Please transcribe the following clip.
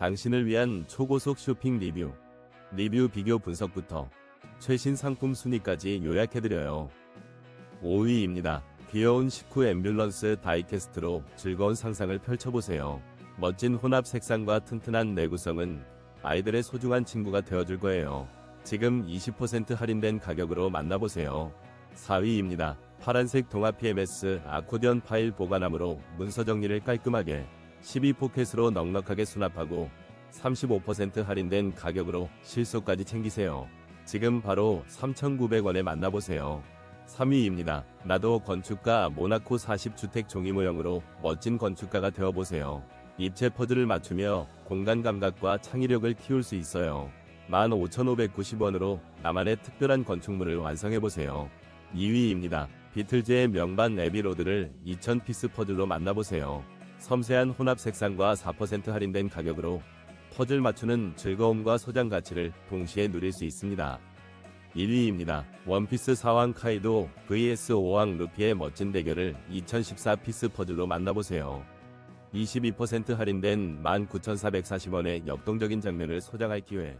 당신을 위한 초고속 쇼핑 리뷰. 리뷰 비교 분석부터 최신 상품 순위까지 요약해드려요. 5위입니다. 귀여운 식후 앰뷸런스 다이캐스트로 즐거운 상상을 펼쳐보세요. 멋진 혼합 색상과 튼튼한 내구성은 아이들의 소중한 친구가 되어줄 거예요. 지금 20% 할인된 가격으로 만나보세요. 4위입니다. 파란색 동화 PMS 아코디언 파일 보관함으로 문서 정리를 깔끔하게 12포켓으로 넉넉하게 수납하고 35% 할인된 가격으로 실속까지 챙기세요. 지금 바로 3,900원에 만나보세요. 3위입니다. 나도 건축가 모나코 40주택 종이 모형으로 멋진 건축가가 되어보세요. 입체 퍼즐을 맞추며 공간 감각과 창의력을 키울 수 있어요. 15,590원으로 나만의 특별한 건축물을 완성해보세요. 2위입니다. 비틀즈의 명반 에비로드를 2,000피스 퍼즐로 만나보세요. 섬세한 혼합 색상과 4% 할인된 가격으로 퍼즐 맞추는 즐거움과 소장 가치를 동시에 누릴 수 있습니다. 1위입니다. 원피스 사왕 카이도 vs 오왕 루피의 멋진 대결을 2014 피스 퍼즐로 만나보세요. 22% 할인된 19,440원의 역동적인 장면을 소장할 기회.